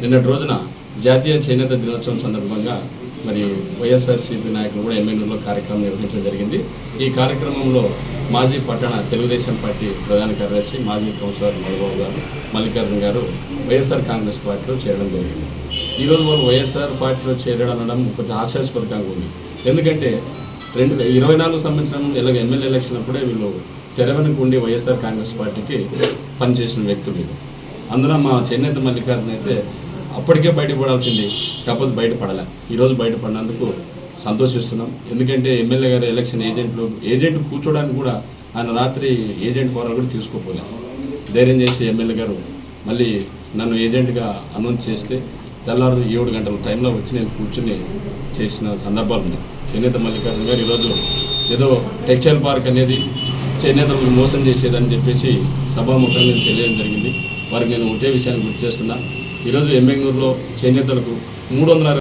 నిన్నటి రోజున జాతీయ చేనేత దినోత్సవం సందర్భంగా మరి వైఎస్ఆర్సీపీ నాయకులు కూడా ఎమ్మెల్యేలో కార్యక్రమం నిర్వహించడం జరిగింది. ఈ కార్యక్రమంలో మాజీ పట్టణ తెలుగుదేశం పార్టీ ప్రధాన కార్యదర్శి మాజీ కౌన్సిలర్ మధుబాబు గారు మల్లికార్జున గారు వైఎస్ఆర్ కాంగ్రెస్ పార్టీలో చేరడం జరిగింది. ఈరోజు వాళ్ళు వైఎస్ఆర్ పార్టీలో చేరడం అనడం కొంచెం ఆశాస్పదంగా ఉంది. ఎందుకంటే రెండు ఇరవై నాలుగు సంవత్సరం ఇలాగ ఎమ్మెల్యే ఎలక్షన్ అప్పుడే వీళ్ళు తెరవెనక ఉండి వైఎస్ఆర్ కాంగ్రెస్ పార్టీకి పనిచేసిన వ్యక్తులు వీళ్ళు. అందులో మా చేనేత మల్లికార్జున అయితే అప్పటికే బయటపడాల్సింది కాకపోతే బయటపడలే. ఈరోజు బయటపడినందుకు సంతోషిస్తున్నాం. ఎందుకంటే ఎమ్మెల్యే గారు ఎలక్షన్ ఏజెంట్లు ఏజెంట్ కూర్చోడానికి కూడా ఆయన రాత్రి ఏజెంట్ ఫోరాలు కూడా తీసుకోపోలే. ధైర్యం చేసి ఎమ్మెల్యే గారు మళ్ళీ నన్ను ఏజెంట్గా అనౌన్స్ చేస్తే తెల్లారు ఏడు గంటల టైంలో వచ్చి నేను కూర్చుని చేసిన సందర్భాలు ఉన్నాయి. చేనేత మల్లికార్జున గారు ఈరోజు ఏదో టెక్స్టైల్ పార్క్ అనేది చేనేతలకు మోసం చేసేదని చెప్పేసి సభాముఖంగా నేను తెలియడం జరిగింది. వారికి నేను ఒకే విషయాన్ని గుర్తు చేస్తున్నా. ఈరోజు ఎమ్మెగ్నూరులో చేనేతలకు మూడు వందల